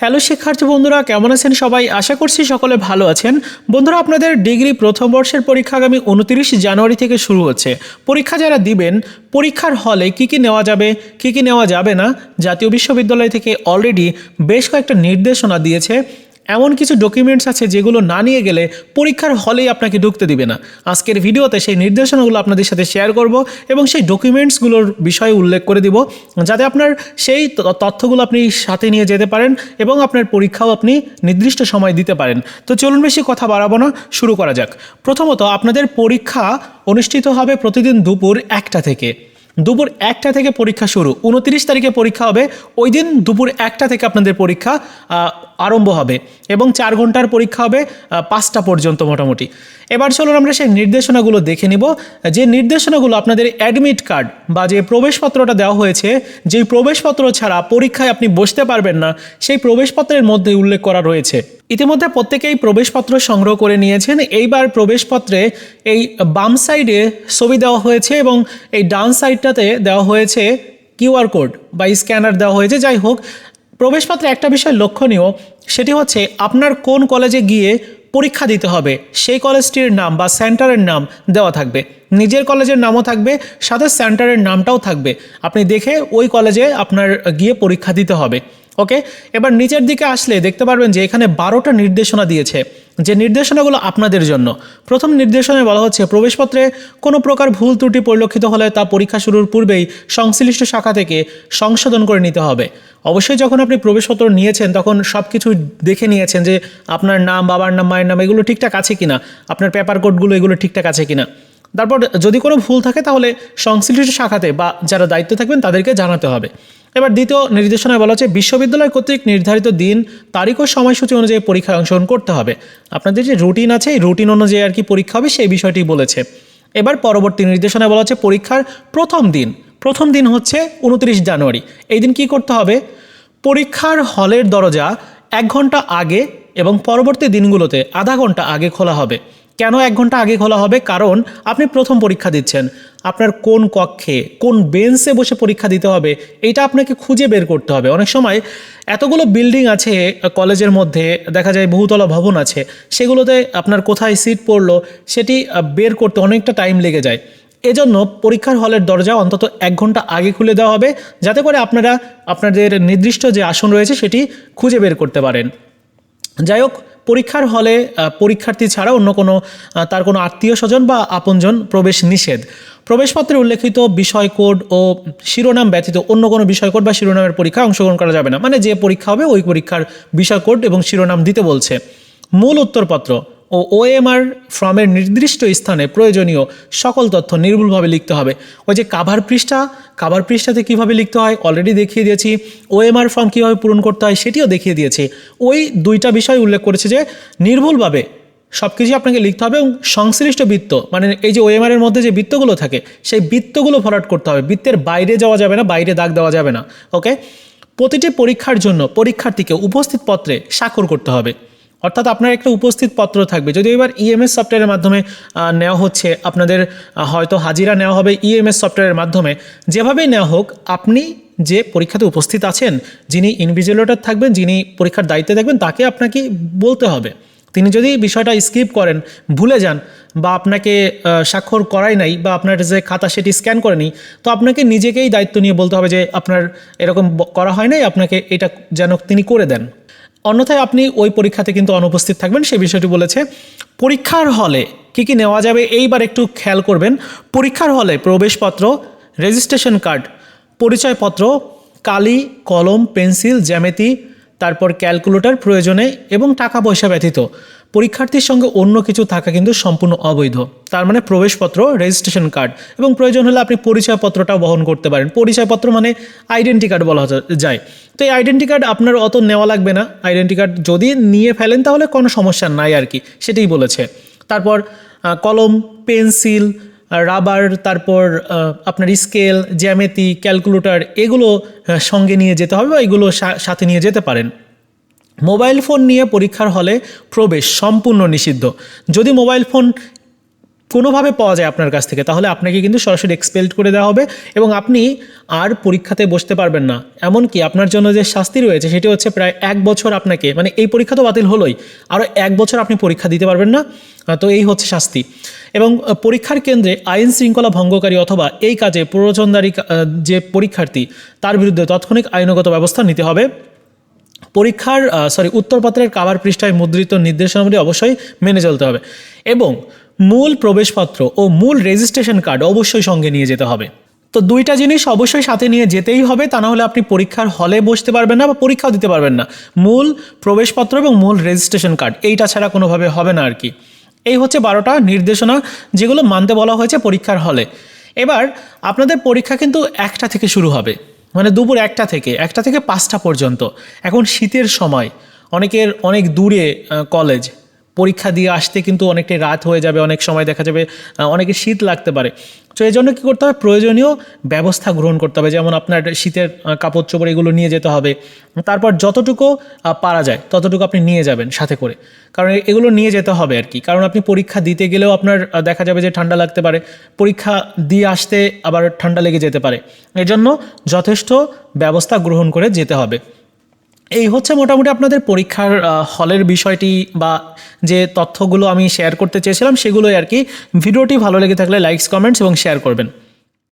Hello শিক্ষার্থী বন্ধুরা, কেমন আছেন সবাই? আশা করছি সকলে ভালো আছেন। বন্ধুরা, আপনাদের ডিগ্রি প্রথম বর্ষের পরীক্ষা আগামী উনতিরিশ জানুয়ারি থেকে শুরু হচ্ছে। পরীক্ষা যারা দিবেন, পরীক্ষার হলে কি কি নেওয়া যাবে, কি কি নেওয়া যাবে না, জাতীয় বিশ্ববিদ্যালয় থেকে অলরেডি বেশ কয়েকটা নির্দেশনা দিয়েছে। এমন কিছু ডকুমেন্টস আছে যেগুলো না নিয়ে গেলে পরীক্ষার হলেই আপনাকে ঢুকতে দিবে না। আজকের ভিডিওতে সেই নির্দেশনাগুলো আপনাদের সাথে শেয়ার করব এবং সেই ডকুমেন্টসগুলোর বিষয়ে উল্লেখ করে দিব, যাতে আপনার সেই তথ্যগুলো আপনি সাথে নিয়ে যেতে পারেন এবং আপনার পরীক্ষাও আপনি নির্দিষ্ট সময় দিতে পারেন। তো চলুন বেশি কথা বাড়াবো না, শুরু করা যাক। প্রথমত, আপনাদের পরীক্ষা অনুষ্ঠিত হবে প্রতিদিন দুপুর একটা থেকে। দুপুর একটা থেকে পরীক্ষা শুরু। উনত্রিশ তারিখে পরীক্ষা হবে। ওই দিন দুপুর একটা থেকে আপনাদের পরীক্ষা আরম্ভ হবে এবং চার ঘণ্টার পরীক্ষা হবে পাঁচটা পর্যন্ত মোটামুটি। এবার চলুন আমরা সেই নির্দেশনাগুলো দেখে নিব। যে নির্দেশনাগুলো আপনাদের অ্যাডমিট কার্ড বা যে প্রবেশপত্রটা দেওয়া হয়েছে, যেই প্রবেশপত্র ছাড়া পরীক্ষায় আপনি বসতে পারবেন না, সেই প্রবেশপত্রের মধ্যে উল্লেখ করা রয়েছে। ইতিমধ্যে প্রত্যেকেই প্রবেশপত্র সংগ্রহ করে নিয়েছেন। এইবার প্রবেশপত্রে এই বাম সাইডে ছবি দেওয়া হয়েছে এবং এই ডান সাইডটাতে দেওয়া হয়েছে কিউআর কোড বা স্ক্যানার দেওয়া হয়েছে। যাই হোক, প্রবেশপত্রে একটা বিষয় লক্ষণীয়, সেটি হচ্ছে আপনার কোন কলেজে গিয়ে পরীক্ষা দিতে হবে, সেই কলেজটির নাম বা সেন্টারের নাম দেওয়া থাকবে। নিজের কলেজের নামও থাকবে, সাথে সেন্টারের নামটাও থাকবে। আপনি দেখে ওই কলেজে আপনার গিয়ে পরীক্ষা দিতে হবে। ওকে এবার নিচের দিকে আসলে দেখতে পারবেন যে এখানে বারোটা নির্দেশনা দিয়েছে। যে নির্দেশনাগুলো আপনাদের জন্য। প্রথম নির্দেশনায় বলা হচ্ছে, প্রবেশপত্রে কোনো প্রকার ভুল ত্রুটি পরিলক্ষিত হলে তা পরীক্ষা শুরুর পূর্বেই সংশ্লিষ্ট শাখা থেকে সংশোধন করে নিতে হবে। অবশ্যই যখন আপনি প্রবেশপত্র নিয়েছেন, তখন সব কিছু দেখে নিয়েছেন যে আপনার নাম, বাবার নাম, মায়ের নাম, এগুলো ঠিকঠাক আছে কিনা? আপনার পেপার কোডগুলো এগুলো ঠিকঠাক আছে কিনা? তারপর যদি কোনো ভুল থাকে, তাহলে সংশ্লিষ্ট শাখাতে বা যারা দায়িত্বে থাকবেন, তাদেরকে জানাতে হবে। এবার দ্বিতীয় নির্দেশনায় বলা হচ্ছে, বিশ্ববিদ্যালয় কর্তৃক নির্ধারিত দিন, তারিখ ও সময়সূচি অনুযায়ী পরীক্ষায় অংশগ্রহণ করতে হবে। আপনাদের যে রুটিন আছে, এই রুটিন অনুযায়ী আর কি পরীক্ষা হবে সেই বিষয়টি বলেছে। এবার পরবর্তী নির্দেশনায় বলা হচ্ছে, পরীক্ষার প্রথম দিন প্রথম দিন হচ্ছে উনত্রিশ জানুয়ারি। এই দিন কী করতে হবে? পরীক্ষার হলের দরজা এক ঘণ্টা আগে এবং পরবর্তী দিনগুলোতে আধা ঘণ্টা আগে খোলা হবে। কেন এক ঘণ্টা আগে খোলা হবে? কারণ আপনি প্রথম পরীক্ষা দিচ্ছেন। আপনার কোন কক্ষে, কোন বেঞ্চে বসে পরীক্ষা দিতে হবে, এটা আপনাকে খুঁজে বের করতে হবে। অনেক সময় এতগুলো বিল্ডিং আছে, কলেজের মধ্যে, দেখা যায় বহুতলা ভবন আছে, সেগুলোতে আপনার কোথায় সিট পড়ল, সেটি বের করতে অনেকটা টাইম লেগে যায়। এজন্য পরীক্ষার হলের দরজা অন্তত এক ঘণ্টা আগে খুলে দেওয়া হবে, যাতে করে আপনারা আপনাদের নির্দিষ্ট যে আসন রয়েছে, সেটি খুঁজে বের করতে পারেন। যাই হোক পরীক্ষার হলে পরীক্ষার্থী ছাড়া অন্য কোনো তার কোনো আত্মীয় স্বজন বা আপনজন প্রবেশ নিষেধ। প্রবেশপত্রে উল্লেখিত বিষয় কোড ও শিরোনাম ব্যতীত অন্য কোনো বিষয় কোড বা শিরোনামের পরীক্ষা অংশগ্রহণ করা যাবে না। মানে যে পরীক্ষা হবে, ওই পরীক্ষার বিষয় কোড এবং শিরোনাম দিতে বলছে। মূল উত্তরপত্র ও ওএমআর ফর্মের নির্দিষ্ট স্থানে প্রয়োজনীয় সকল তথ্য নির্ভুলভাবে লিখতে হবে। ওই যে কাভার পৃষ্ঠা কাভার পৃষ্ঠাতে কীভাবে লিখতে হয় অলরেডি দেখিয়ে দিয়েছি। ওএমআর ফর্ম কীভাবে পূরণ করতে হয় সেটিও দেখিয়ে দিয়েছি। ওই দুইটা বিষয় উল্লেখ করেছে যে নির্ভুলভাবে সব কিছুই আপনাকে লিখতে হবে এবং সংশ্লিষ্ট বৃত্ত মানে এই যে ওএমআর এর মধ্যে যে বৃত্তগুলো থাকে, সেই বৃত্তগুলো ভরাট করতে হবে। বৃত্তের বাইরে যাওয়া যাবে না, বাইরে দাগ দেওয়া যাবে না ওকে প্রতিটি পরীক্ষার জন্য পরীক্ষার্থীকে উপস্থিত পত্রে স্বাক্ষর করতে হবে। অর্থাৎ আপনার একটা উপস্থিত পত্র থাকবে। যদি এবার ইএমএস সফটওয়্যারের মাধ্যমে নেওয়া হচ্ছে, আপনাদের হয়তো হাজিরা নেওয়া হবে ইএমএস সফটওয়্যারের মাধ্যমে। যেভাবেই নেওয়া হোক, আপনি যে পরীক্ষাতে উপস্থিত আছেন, যিনি ইনভিজিলেটর থাকবেন, যিনি পরীক্ষার দায়িত্বে থাকবেন, তাকে আপনাকে বলতে হবে। তিনি যদি বিষয়টা স্কিপ করেন, ভুলে যান, বা আপনাকে স্বাক্ষর করাই নাই, বা আপনার যে খাতা সেটি স্ক্যান করেনি, তো আপনাকে নিজেকেই দায়িত্ব নিয়ে বলতে হবে যে, আপনার এরকম করা হয় নাই, আপনাকে এটা যেন তিনি করে দেন। অন্যথায় আপনি ওই পরীক্ষাতে কিন্তু অনুপস্থিত থাকবেন। সেই বিষয়টি বলেছে, পরীক্ষার হলে কি কি নেওয়া যাবে এইবার একটু খেয়াল করবেন। পরীক্ষার হলে প্রবেশপত্র রেজিস্ট্রেশন কার্ড পরিচয়পত্র, কালি, কলম, পেন্সিল, জ্যামিতি তারপর ক্যালকুলেটর প্রয়োজনে এবং টাকা পয়সা ব্যতীত। পরীক্ষার্থীর সঙ্গে অন্য কিছু থাকা কিন্তু সম্পূর্ণ অবৈধ। তার মানে প্রবেশপত্র রেজিস্ট্রেশন কার্ড এবং প্রয়োজন হলে আপনি পরিচয়পত্রটাও বহন করতে পারেন। পরিচয়পত্র মানে আইডেন্টি কার্ড বলা যায়। তো এই আইডেন্টি কার্ড আপনার অত নেওয়া লাগবে না। আইডেন্টি কার্ড যদি নিয়ে ফেলেন তাহলে কোনো সমস্যা নাই আর কি, সেটাই বলেছে। তারপর কলম পেন্সিল রাবার, তারপর আপনার স্কেল, জ্যামেতি, ক্যালকুলেটর, এগুলো সঙ্গে নিয়ে যেতে হবে বা এগুলো সাথে নিয়ে যেতে পারেন। মোবাইল ফোন নিয়ে পরীক্ষার হলে প্রবেশ সম্পূর্ণ নিষিদ্ধ। যদি মোবাইল ফোন কোনোভাবে পাওয়া যায় আপনার কাছ থেকে, তাহলে আপনাকে কিন্তু সরাসরি এক্সপেল্ড করে দেওয়া হবে এবং আপনি আর পরীক্ষাতে বসতে পারবেন না। এমনকি আপনার জন্য যে শাস্তি রয়েছে, সেটি হচ্ছে প্রায় এক বছর আপনাকে মানে এই পরীক্ষা তো বাতিল হলোই আরও এক বছর আপনি পরীক্ষা দিতে পারবেন না তো এই হচ্ছে শাস্তি। এবং পরীক্ষার কেন্দ্রে আইন শৃঙ্খলা ভঙ্গকারী অথবা এই কাজে প্ররোচনদারী যে পরীক্ষার্থী, তার বিরুদ্ধে তাৎক্ষণিক আইনগত ব্যবস্থা নিতে হবে। পরীক্ষার সরি উত্তরপত্রের কাবার পৃষ্ঠায় মুদ্রিত নির্দেশনাবলী অবশ্যই মেনে চলতে হবে। এবং মূল প্রবেশপত্র ও মূল রেজিস্ট্রেশন কার্ড অবশ্যই সঙ্গে নিয়ে যেতে হবে। তো দুইটা জিনিস অবশ্যই সাথে নিয়ে যেতেই হবে, তা না হলে আপনি পরীক্ষার হলে বসতে পারবেন না বা পরীক্ষাও দিতে পারবেন না। মূল প্রবেশপত্র এবং মূল রেজিস্ট্রেশন কার্ড এইটা ছাড়া কোনোভাবে হবে না আর কি এই হচ্ছে বারোটা নির্দেশনা, যেগুলো মানতে বলা হয়েছে পরীক্ষার হলে। এবার আপনাদের পরীক্ষা কিন্তু একটা থেকে শুরু হবে মানে দুপুর একটা থেকে একটা থেকে পাঁচটা পর্যন্ত। এখন শীতের সময়, অনেকের অনেক দূরে কলেজ পরীক্ষা দিয়ে আসতে কিন্তু অনেকটাই রাত হয়ে যাবে, অনেক সময় দেখা যাবে অনেকে শীত লাগতে পারে। তো এই জন্য কী করতে হবে? প্রয়োজনীয় ব্যবস্থা গ্রহণ করতে হবে। যেমন আপনার শীতের কাপড় চোপড় এগুলো নিয়ে যেতে হবে। তারপর যতটুকু পারা যায়, ততটুকু আপনি নিয়ে যাবেন সাথে করে। কারণ এগুলো নিয়ে যেতে হবে আর কি। কারণ আপনি পরীক্ষা দিতে গেলেও আপনার দেখা যাবে যে ঠান্ডা লাগতে পারে। পরীক্ষা দিয়ে আসতে আবার ঠান্ডা লেগে যেতে পারে। এর জন্য যথেষ্ট ব্যবস্থা গ্রহণ করে যেতে হবে। এই হচ্ছে মোটামুটি আপনাদের পরীক্ষার হলের বিষয়টি বা যে তথ্যগুলো আমি শেয়ার করতে চেয়েছিলাম, সেগুলোই আর কি। ভিডিওটি ভালো লেগে থাকলে লাইকস কমেন্টস এবং শেয়ার করবেন।